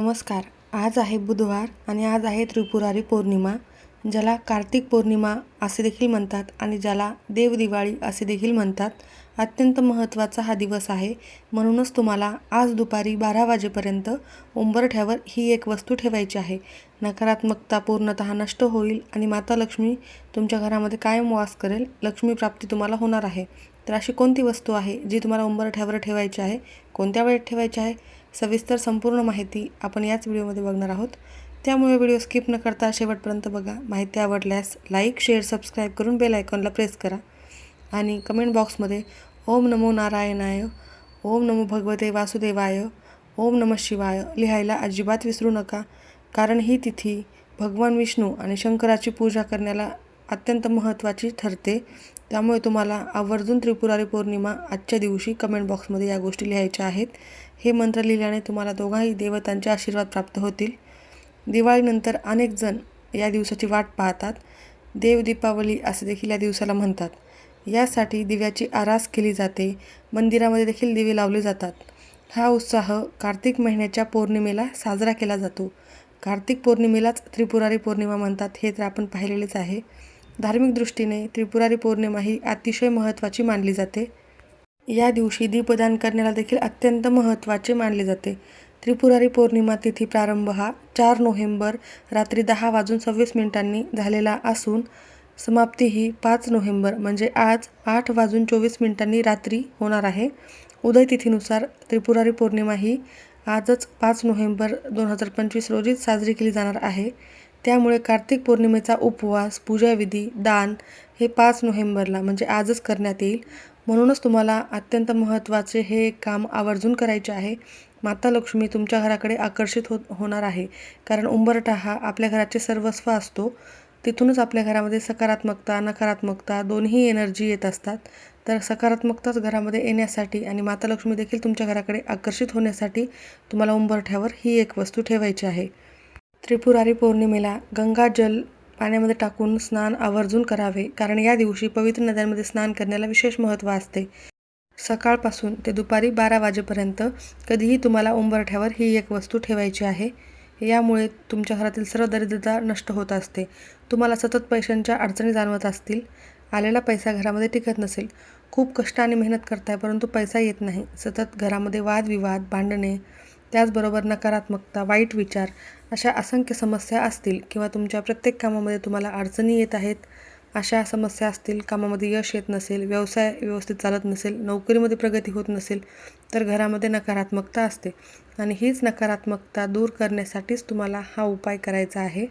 नमस्कार. आज आहे बुधवार आणि आज आहे त्रिपुरारी पौर्णिमा ज्याला कार्तिक पौर्णिमा असे देखील म्हणतात आणि ज्याला देवदिवाळी असे देखील म्हणतात. अत्यंत महत्त्वाचा हा दिवस आहे. म्हणूनच तुम्हाला आज दुपारी बारा वाजेपर्यंत उंबरठ्यावर ही एक वस्तू ठेवायची आहे. नकारात्मकता पूर्णतः नष्ट होईल आणि माता लक्ष्मी तुमच्या घरामध्ये कायम वास करेल लक्ष्मी प्राप्ती तुम्हाला होणार आहे. तर अशी कोणती वस्तू आहे जी तुम्हाला उंबरठ्यावर ठेवायची आहे? कोणत्या वेळेत ठेवायची आहे? सविस्तर संपूर्ण माहिती आपण याच व्हिडिओमध्ये बघणार आहोत. त्यामुळे व्हिडिओ स्किप न करता शेवटपर्यंत बघा. माहिती आवडल्यास लाईक शेअर सबस्क्राईब करून बेल आयकॉनला प्रेस करा. आणि कमेंट बॉक्समध्ये ओम नमो नारायणाय ओम नमो भगवते वासुदेवाय ओम नमः शिवाय लिहायला अजिबात विसरू नका. कारण ही तिथी भगवान विष्णू आणि शंकराची पूजा करण्याला अत्यंत महत्त्वाची ठरते. त्यामुळे तुम्हाला आवर्जून त्रिपुरारी पौर्णिमा आजच्या दिवशी कमेंट बॉक्समध्ये या गोष्टी लिहायच्या आहेत. हे मंत्र लिहिल्याने तुम्हाला दोघाही देवतांचे आशीर्वाद प्राप्त होतील. दिवाळीनंतर अनेक जण या दिवसाची वाट पाहतात. देव दीपावली असे देखील या दिवसाला म्हणतात. यासाठी दिव्याची आरास केली जाते. मंदिरामध्ये देखील दिवे लावले जातात. हा उत्साह कार्तिक महिन्याच्या पौर्णिमेला साजरा केला जातो. कार्तिक पौर्णिमेलाच त्रिपुरारी पौर्णिमा म्हणतात हे तर आपण पाहिलेलेच आहे. धार्मिक दृष्टीने त्रिपुरारी पौर्णिमा ही अतिशय महत्त्वाची मानली जाते. या दिवशी दीपदान करण्याला देखील अत्यंत महत्त्वाचे मानले जाते. त्रिपुरारी पौर्णिमा तिथी प्रारंभ हा चार नोव्हेंबर रात्री दहा वाजून सव्वीस मिनिटांनी झालेला असून समाप्ती ही पाच नोव्हेंबर म्हणजे आज आठ वाजून चोवीस मिनिटांनी रात्री होणार आहे. उदय तिथीनुसार त्रिपुरारी पौर्णिमा ही आजच पाच नोव्हेंबर दोन हजार पंचवीस रोजीच साजरी केली जाणार आहे. त्यामुळे कार्तिक पौर्णिमेचा उपवास पूजाविधी दान हे पाच नोव्हेंबरला म्हणजे आजच करण्यात येईल. म्हणूनच तुम्हाला अत्यंत महत्त्वाचे हे काम आवर्जून करायचे आहे. माता लक्ष्मी तुमच्या घराकडे आकर्षित हो होणार आहे. कारण उंबरठा हा आपल्या घराचे सर्वस्व असतो. तिथूनच आपल्या घरामध्ये सकारात्मकता नकारात्मकता दोन्ही एनर्जी येत असतात. तर सकारात्मकताच घरामध्ये येण्यासाठी आणि माता लक्ष्मी देखील तुमच्या घराकडे आकर्षित होण्यासाठी तुम्हाला उंबरठ्यावर ही एक वस्तू ठेवायची आहे. त्रिपुरारी पौर्णिमेला गंगाजल पाण्यामध्ये टाकून स्नान आवर्जून करावे कारण या दिवशी पवित्र नद्यांमध्ये स्नान करण्याला विशेष महत्त्व असते. सकाळपासून ते दुपारी बारा वाजेपर्यंत कधीही तुम्हाला उंबरठ्यावर ही एक वस्तू ठेवायची आहे. यामुळे तुमच्या घरातील सर्व दरिद्रता नष्ट होत असते. तुम्हाला सतत पैशांच्या अडचणी जाणवत असतील. आलेला पैसा घरामध्ये टिकत नसेल. खूप कष्ट आणि मेहनत करताय परंतु पैसा येत नाही. सतत घरामध्ये वादविवाद भांडणे त्याचबरोबर नकारात्मकता वाईट विचार अशा असंख्य समस्या असतील किंवा तुमच्या प्रत्येक कामामध्ये तुम्हाला अडचणी येत आहेत अशा समस्या असतील कामामध्ये यश येत नसेल व्यवसाय व्यवस्थित चालत नसेल नोकरीमध्ये प्रगती होत नसेल तर घरामध्ये नकारात्मकता असते. आणि हीच नकारात्मकता दूर करण्यासाठीच तुम्हाला हा उपाय करायचा आहे.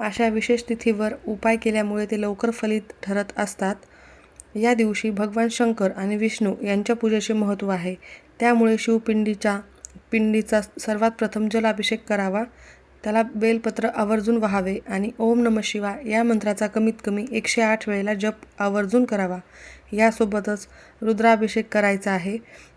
अशा विशेष तिथीवर उपाय केल्यामुळे ते लवकर फलित ठरत असतात. या दिवशी भगवान शंकर आणि विष्णू यांच्या पूजेचे महत्त्व आहे. त्यामुळे शिवपिंडीच्या पिंडीचा सर्वात प्रथम जलाभिषेक करावा. त्याला बेलपत्र आवर्जून व्हावे आणि ओम नम शिवा या मंत्राचा कमीत कमी एकशे आठ वेळेला जप आवर्जून करावा. यासोबतच रुद्राभिषेक करायचा आहे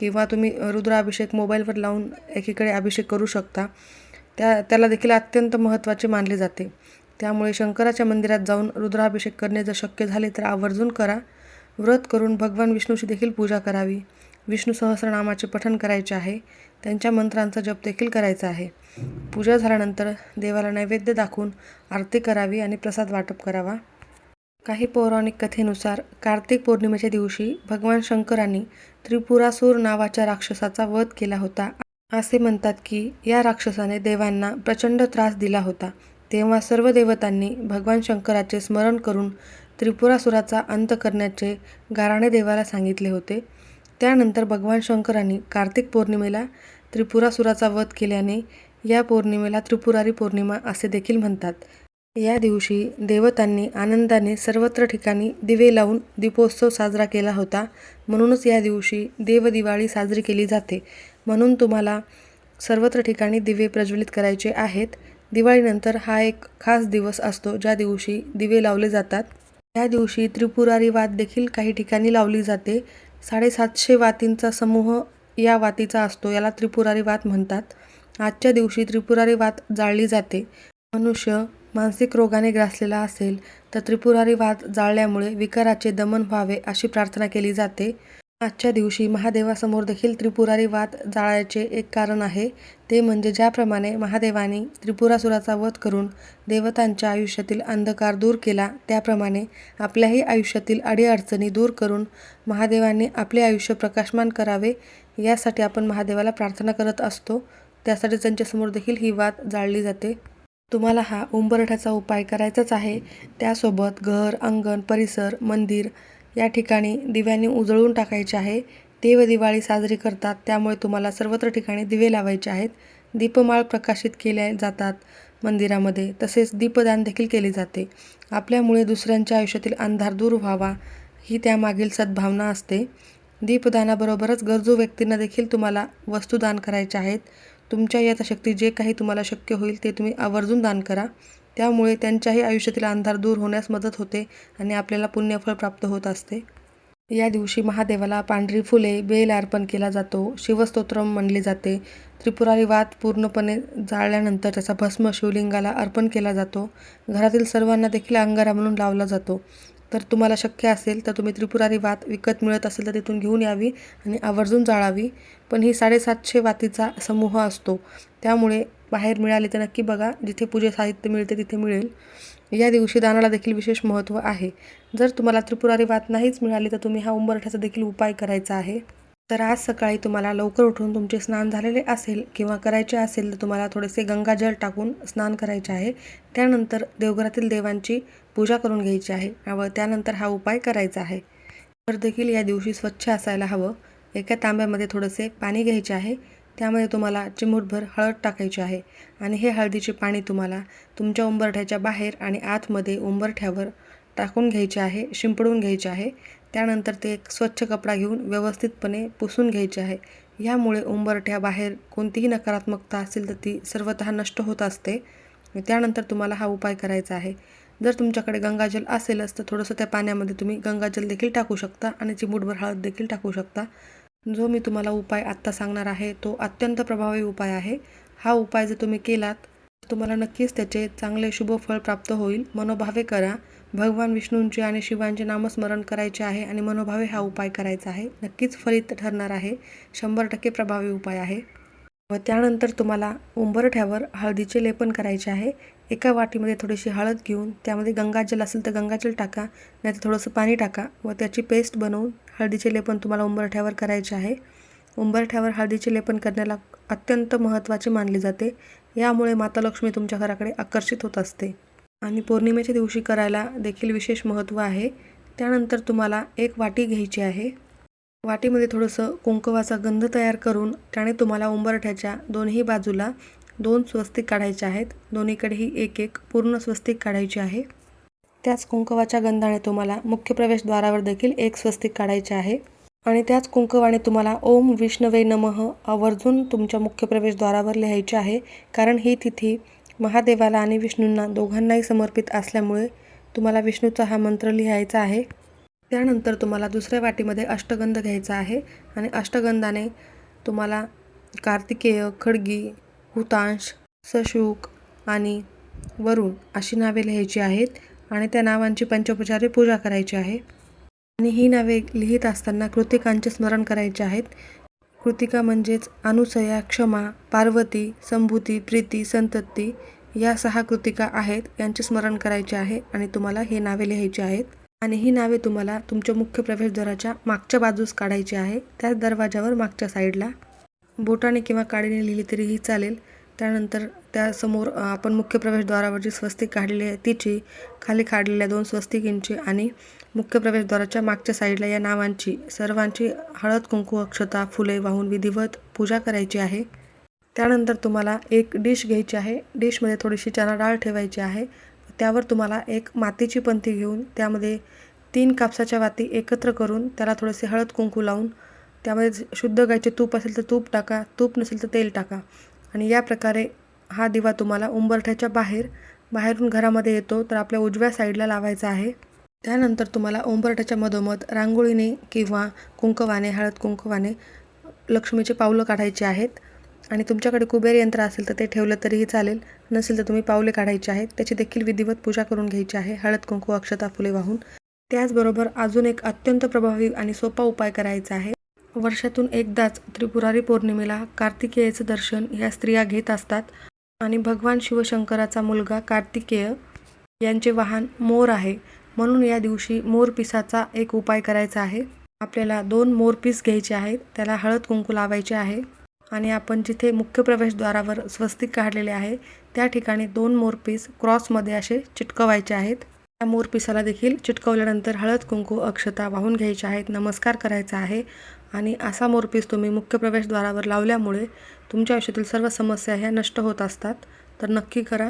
किंवा तुम्ही रुद्राभिषेक मोबाईलवर लावून एकीकडे अभिषेक करू शकता. त्या त्याला देखील अत्यंत महत्त्वाचे मानले जाते. त्यामुळे शंकराच्या मंदिरात जाऊन रुद्राभिषेक करणे जर शक्य झाले तर आवर्जून करा. व्रत करून भगवान विष्णूची देखील पूजा करावी. विष्णू सहस्रनामाचे पठण करायचे आहे. त्यांच्या मंत्रांचा जप देखील करायचा आहे. पूजा झाल्यानंतर देवाला नैवेद्य दाखवून आरती करावी आणि प्रसाद वाटप करावा. काही पौराणिक कथेनुसार कार्तिक पौर्णिमेच्या दिवशी भगवान शंकरांनी त्रिपुरासूर नावाच्या राक्षसाचा वध केला होता. असे म्हणतात की या राक्षसाने देवांना प्रचंड त्रास दिला होता. तेव्हा सर्व देवतांनी भगवान शंकराचे स्मरण करून त्रिपुरासुराचा अंत करण्याचे गाराणे देवाला सांगितले होते. त्यानंतर भगवान शंकरांनी कार्तिक पौर्णिमेला त्रिपुरासुराचा वध केल्याने या पौर्णिमेला त्रिपुरारी पौर्णिमा असे देखील म्हणतात. या दिवशी देवतांनी आनंदाने सर्वत्र ठिकाणी दिवे लावून दीपोत्सव साजरा केला होता. म्हणूनच या दिवशी देवदिवाळी साजरी केली जाते. म्हणून तुम्हाला सर्वत्र ठिकाणी दिवे प्रज्वलित करायचे आहेत. दिवाळीनंतर हा एक खास दिवस असतो ज्या दिवशी दिवे लावले जातात. या दिवशी त्रिपुरारी वाद देखील काही ठिकाणी लावली जाते. साडेसातशे वातींचा समूह या वातीचा असतो याला त्रिपुरारी वात म्हणतात. आजच्या दिवशी त्रिपुरारी वात जाळली जाते. मनुष्य मानसिक रोगाने ग्रासलेला असेल तर त्रिपुरारी वात जाळल्यामुळे विकाराचे दमन व्हावे अशी प्रार्थना केली जाते. आजच्या दिवशी महादेवासमोर देखील त्रिपुरारी वात जाळायचे एक कारण आहे. ते म्हणजे ज्याप्रमाणे महादेवाने त्रिपुरासुराचा वध करून देवतांच्या आयुष्यातील अंधकार दूर केला त्याप्रमाणे आपल्याही आयुष्यातील अडीअडचणी दूर करून महादेवाने आपले आयुष्य प्रकाशमान करावे यासाठी आपण महादेवाला प्रार्थना करत असतो. त्यासाठी त्यांच्यासमोर देखील ही वात जाळली जाते. तुम्हाला हा उंबरठ्याचा उपाय करायचाच आहे. त्यासोबत घर अंगण परिसर मंदिर या ठिकाणी दिव्यांनी उजळून टाकायचे आहे. देव दिवाळी साजरी करतात त्यामुळे तुम्हाला सर्वत्र ठिकाणी दिवे लावायचे आहेत. दीपमाळ प्रकाशित केल्या जातात मंदिरामध्ये तसेच दीपदान देखील केले जाते. आपल्यामुळे दुसऱ्यांच्या आयुष्यातील अंधार दूर व्हावा ही त्यामागील सद्भावना असते. दीपदानाबरोबरच गरजू व्यक्तींना देखील तुम्हाला वस्तू दान करायच्या आहेत. तुमच्या यथाशक्ती जे काही तुम्हाला शक्य होईल ते तुम्ही आवर्जून दान करा. त्यामुळे त्यांच्याही आयुष्यातील अंधार दूर होण्यास मदत होते आणि आपल्याला पुण्यफळ प्राप्त होत असते. या दिवशी महादेवाला पांढरी फुले बेल अर्पण केला जातो. शिवस्तोत्रम म्हणले जाते. त्रिपुरारी वात पूर्णपणे जाळल्यानंतर त्याचा भस्म शिवलिंगाला अर्पण केला जातो. घरातील सर्वांना देखील अंगारा म्हणून लावला जातो. तर तुम्हाला शक्य असेल तर तुम्ही त्रिपुरारी वात विकत मिळत असेल तर तिथून घेऊन यावी आणि आवर्जून जाळावी. पण ही साडेसातशे वातीचा समूह असतो. त्यामुळे बाहेर मिळाले तर नक्की बघा. जिथे पूजे साहित्य मिळते तिथे मिळेल. या दिवशी दानाला देखील विशेष महत्त्व आहे. जर तुम्हाला त्रिपुरारी वात नाहीच मिळाली तर तुम्ही हा उंबरठ्याचा देखील उपाय करायचा आहे. तर आज सकाळी तुम्हाला लवकर उठून तुमचे स्नान झालेले असेल किंवा करायचे असेल तर तुम्हाला थोडेसे गंगाजल टाकून स्नान करायचे आहे. त्यानंतर देवघरातील देवांची पूजा करून घ्यायची आहे व त्यानंतर हा उपाय करायचा आहे. तर देखील या दिवशी स्वच्छ असायला हवं. एका तांब्यामध्ये थोडेसे पाणी घ्यायचे आहे. त्यामध्ये तुम्हाला चिमूटभर हळद टाकायची आहे आणि हे हळदीचे पाणी तुम्हाला तुमच्या उंबरठ्याच्या बाहेर आणि आतमध्ये उंबरठ्यावर टाकून घ्यायचे आहे शिंपडून घ्यायचे आहे. त्यानंतर ते एक स्वच्छ कपडा घेऊन व्यवस्थितपणे पुसून घ्यायचे आहे. यामुळे उंबरठ्याबाहेर कोणतीही नकारात्मकता असेल तर ती सर्वतः नष्ट होत असते. त्यानंतर तुम्हाला हा उपाय करायचा आहे. जर तुमच्याकडे गंगाजल असेलच तर थोडंसं त्या पाण्यामध्ये तुम्ही गंगाजल देखील टाकू शकता आणि चिमूटभर हळद देखील टाकू शकता. जो मी तुम्हाला उपाय आत्ता सांगणार आहे तो अत्यंत प्रभावी उपाय आहे. हा उपाय जर तुम्ही केलात तुम्हाला नक्कीच त्याचे चांगले शुभ फळ प्राप्त होईल. मनोभावे करा. भगवान विष्णूंचे आणि शिवांचे नामस्मरण करायचे आहे आणि मनोभावे हा उपाय करायचा आहे. नक्कीच फलित ठरणार आहे. शंभर टक्के प्रभावी उपाय आहे. व त्यानंतर तुम्हाला उंबरठ्यावर हळदीचे लेपन करायचे आहे. एका वाटीमध्ये थोडीशी हळद घेऊन त्यामध्ये गंगाजल असेल तर गंगाजल टाका नाही तर थोडंसं पाणी टाका व त्याची पेस्ट बनवून हळदीचे लेपन तुम्हाला उंबरठ्यावर करायचे आहे. उंबरठ्यावर हळदीचे लेपन करण्याला अत्यंत महत्त्वाचे मानले जाते. यामुळे माता लक्ष्मी तुमच्या घराकडे आकर्षित होत असते. आणि पौर्णिमेच्या दिवशी करायला देखील विशेष महत्त्व आहे. त्यानंतर तुम्हाला एक वाटी घ्यायची आहे. वाटीमध्ये थोडंसं कुंकवाचा गंध तयार करून त्याने तुम्हाला उंबरठ्याच्या दोन्ही बाजूला दोन स्वस्तिक काढायचे आहेत. दोन्हीकडेही एक एक पूर्ण स्वस्तिक काढायची आहे. त्याच कुंकवाच्या गंधाने तुम्हाला मुख्य प्रवेशद्वारावर देखील एक स्वस्तिक काढायचे आहे. आणि त्याच कुंकवाने तुम्हाला ओम विष्णवे नमः आवर्जून तुमच्या मुख्य प्रवेशद्वारावर लिहायचे आहे. कारण ही तिथी महादेवाला आणि विष्णूंना दोघांनाही समर्पित असल्यामुळे तुम्हाला विष्णूचा हा मंत्र लिहायचा आहे. त्यानंतर तुम्हाला दुसऱ्या वाटीमध्ये अष्टगंध घ्यायचा आहे. आणि अष्टगंधाने तुम्हाला कार्तिकेय खडगी हुतांश सशुक आणि वरुण अशी नावे लिहायची आहेत आणि त्या नावांची पंचोपचारे पूजा करायची आहे. आणि ही नावे लिहित असताना कृतिकांचे स्मरण करायचे आहेत. कृतिका म्हणजेच अनुसया क्षमा पार्वती संभूती प्रीती संतती या सहा कृतिका आहेत यांचे स्मरण करायचे आहे आणि तुम्हाला हे नावे लिहायची आहेत. आणि ही नावे तुम्हाला तुमच्या मुख्य प्रवेशद्वाराच्या मागच्या बाजूस काढायची आहे. त्याच दरवाजावर मागच्या साईडला बोटाने किंवा काडीने लिहिली तरीही चालेल. त्यानंतर त्यासमोर आपण मुख्य प्रवेशद्वारावर जी स्वस्तिक काढलेली आहे तिची खाली काढलेल्या दोन स्वस्तिकींची आणि मुख्य प्रवेशद्वाराच्या मागच्या साईडला या नावांची सर्वांची हळद कुंकू अक्षता फुले वाहून विधिवत पूजा करायची आहे. त्यानंतर तुम्हाला एक डिश घ्यायची आहे. डिशमध्ये थोडीशी चणा डाळ ठेवायची आहे. त्यावर तुम्हाला एक मातीची पंथी घेऊन त्यामध्ये तीन कापसाच्या वाती एकत्र करून त्याला थोडेसे हळद कुंकू लावून त्यामध्ये शुद्ध गायचे तूप असेल तर तूप टाका तूप नसेल तर तेल टाका. आणि या प्रकारे हा दिवा तुम्हाला उंबरठ्याच्या बाहेर बाहेरून घरामध्ये येतो तर आपल्या उजव्या साईडला लावायचा आहे. त्यानंतर तुम्हाला उंबरठ्याच्या मधोमध रांगोळीने किंवा कुंकवाने हळद कुंकवाने लक्ष्मीचे पावलं काढायचे आहेत. आणि तुमच्याकडे कुबेर यंत्र असेल तर ते ठेवलं तरीही चालेल. नसेल तर तुम्ही पावले काढायचे आहेत. त्याची देखील विधिवत पूजा करून घ्यायची आहे हळद कुंकू अक्षता फुले वाहून. त्याचबरोबर अजून एक अत्यंत प्रभावी आणि सोपा उपाय करायचा आहे. वर्षातून एकदाच त्रिपुरारी पौर्णिमेला कार्तिकेयाचं दर्शन ह्या स्त्रिया घेत असतात आणि भगवान शिवशंकराचा मुलगा कार्तिकेय यांचे वाहन मोर आहे. म्हणून या दिवशी मोरपिसाचा एक उपाय करायचा आहे. आपल्याला दोन मोरपीस घ्यायचे आहेत. त्याला हळद कुंकू लावायचे आहे आणि आपण जिथे मुख्य प्रवेशद्वारावर स्वस्तिक काढलेले आहे त्या ठिकाणी दोन मोरपीस क्रॉसमध्ये असे चिटकवायचे आहेत. त्या मोरपिसाला देखील चिटकवल्यानंतर हळद कुंकू अक्षता वाहून घ्यायच्या आहेत नमस्कार करायचा आहे. आणि असा मोरपीस तुम्ही मुख्य प्रवेशद्वारावर लावल्यामुळे तुमच्या आयुष्यातील सर्व समस्या ह्या नष्ट होत असतात. तर नक्की करा.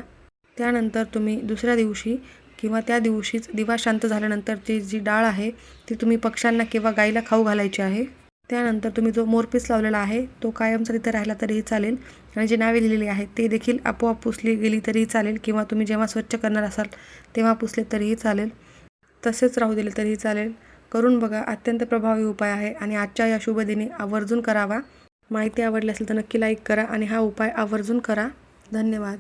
त्यानंतर तुम्ही दुसऱ्या दिवशी किंवा त्या दिवशीच दिवा शांत झाल्यानंतर ती जी डाळ आहे ती तुम्ही पक्ष्यांना किंवा गाईला खाऊ घालायची आहे. त्यानंतर तुम्ही जो मोरपीस लावलेला आहे तो कायमचा तिथे राहिला तरीही चालेल. आणि जी नावे लिहिलेली आहेत ते देखील आपोआप पुसली गेली तरीही चालेल किंवा तुम्ही जेव्हा स्वच्छ करणार असाल तेव्हा पुसले तरीही चालेल. तसेच राहू दिले तरीही चालेल. करून बघा अत्यंत प्रभावी उपाय आहे आणि आजच्या या शुभदिनी आवर्जून करावा. माहिती आवडली असेल तर नक्की लाईक करा आणि हा उपाय आवर्जून करा. धन्यवाद.